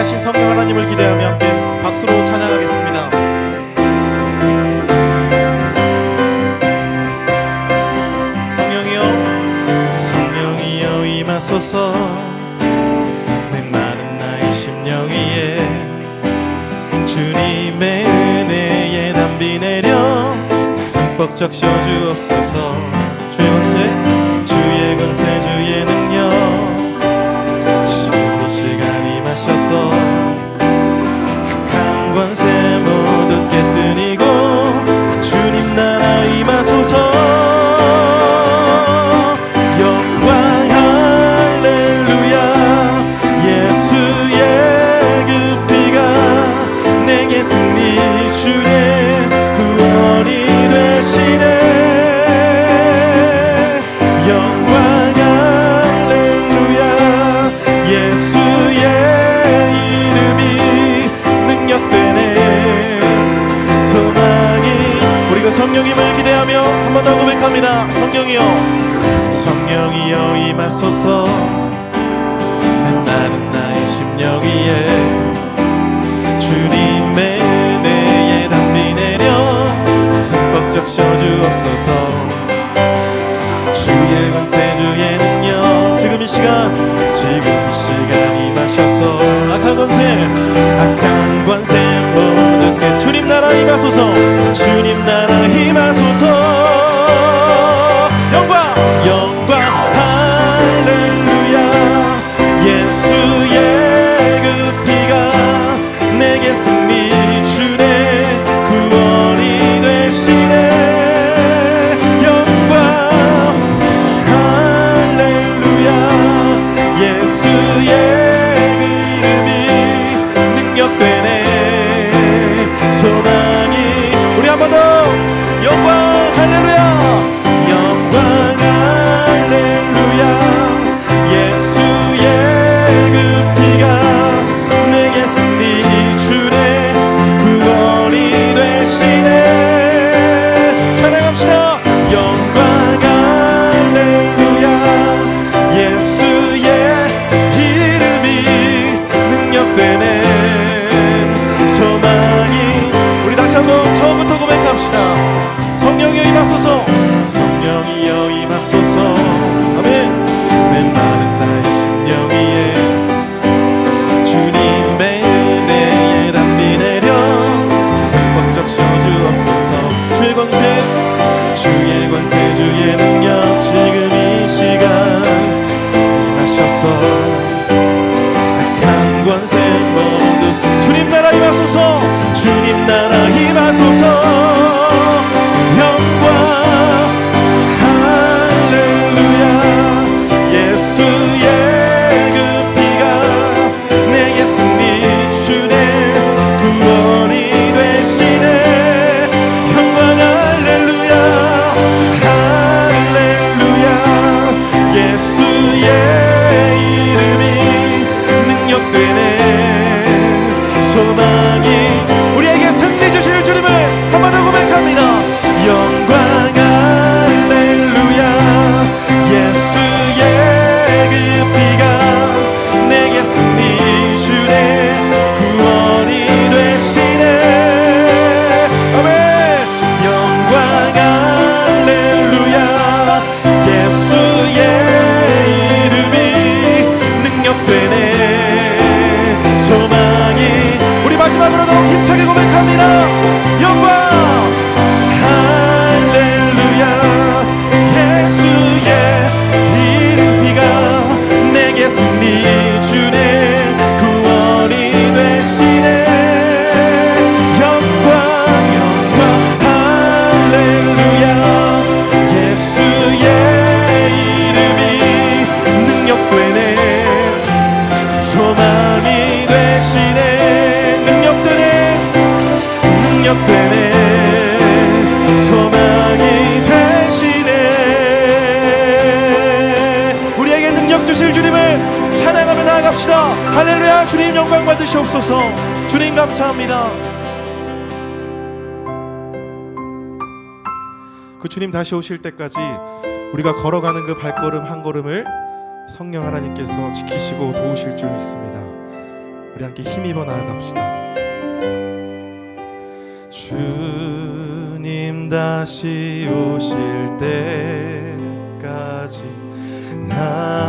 하신 성령 하나님을 기대하며 함께 박수로 찬양하겠습니다. 성령이여, 성령이여 임하소서. 맨마른 나의 심령 위에 주님의 은혜에 담비 내려 흠뻑 적셔주옵소서. 여기에 주님의 내에 담비 내려 흠뻑 적셔주옵소서. 악한 권세 모두 주님 나라 임하소서 주님 나라 임하소서. 능력 주실 주님을 찬양하며 나아갑시다. 할렐루야. 주님 영광 받으시옵소서. 주님 감사합니다. 그 주님 다시 오실 때까지 우리가 걸어가는 그 발걸음 한 걸음을 성령 하나님께서 지키시고 도우실 줄 믿습니다. 우리 함께 힘입어 나아갑시다. 주님 다시 오실 때까지 나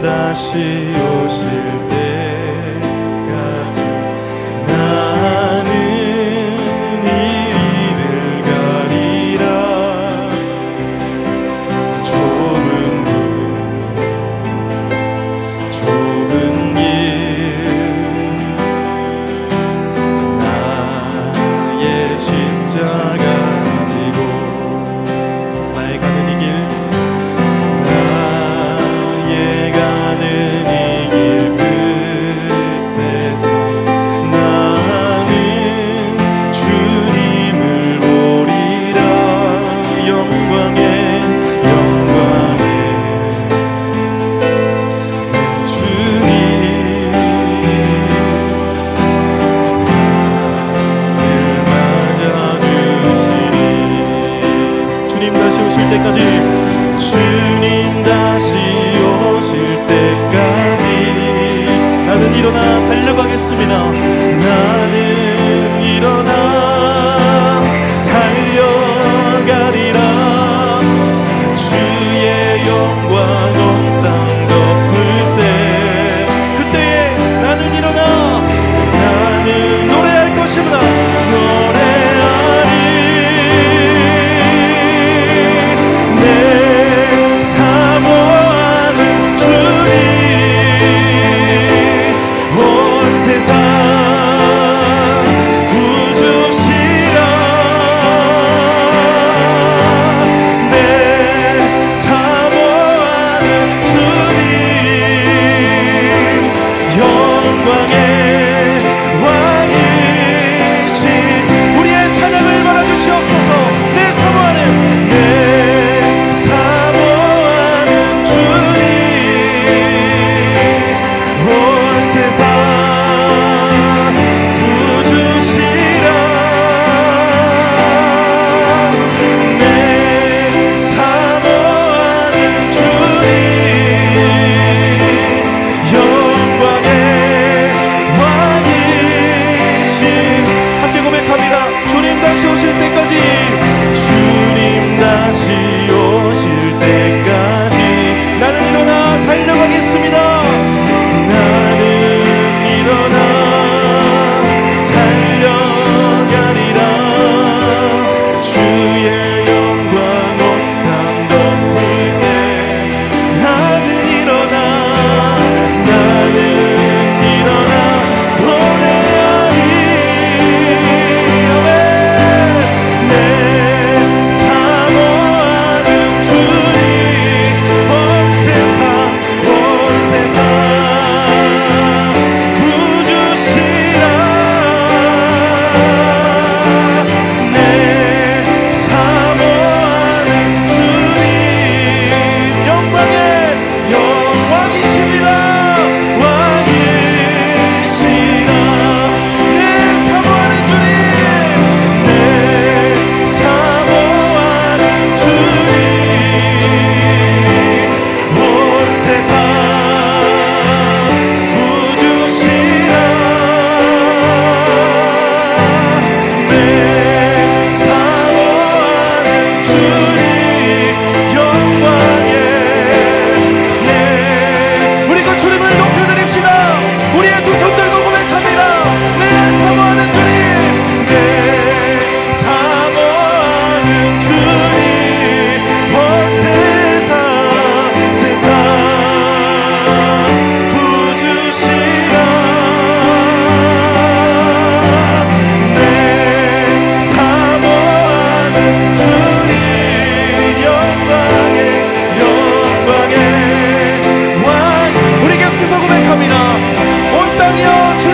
다시 오실 때 Señor.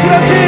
신실하신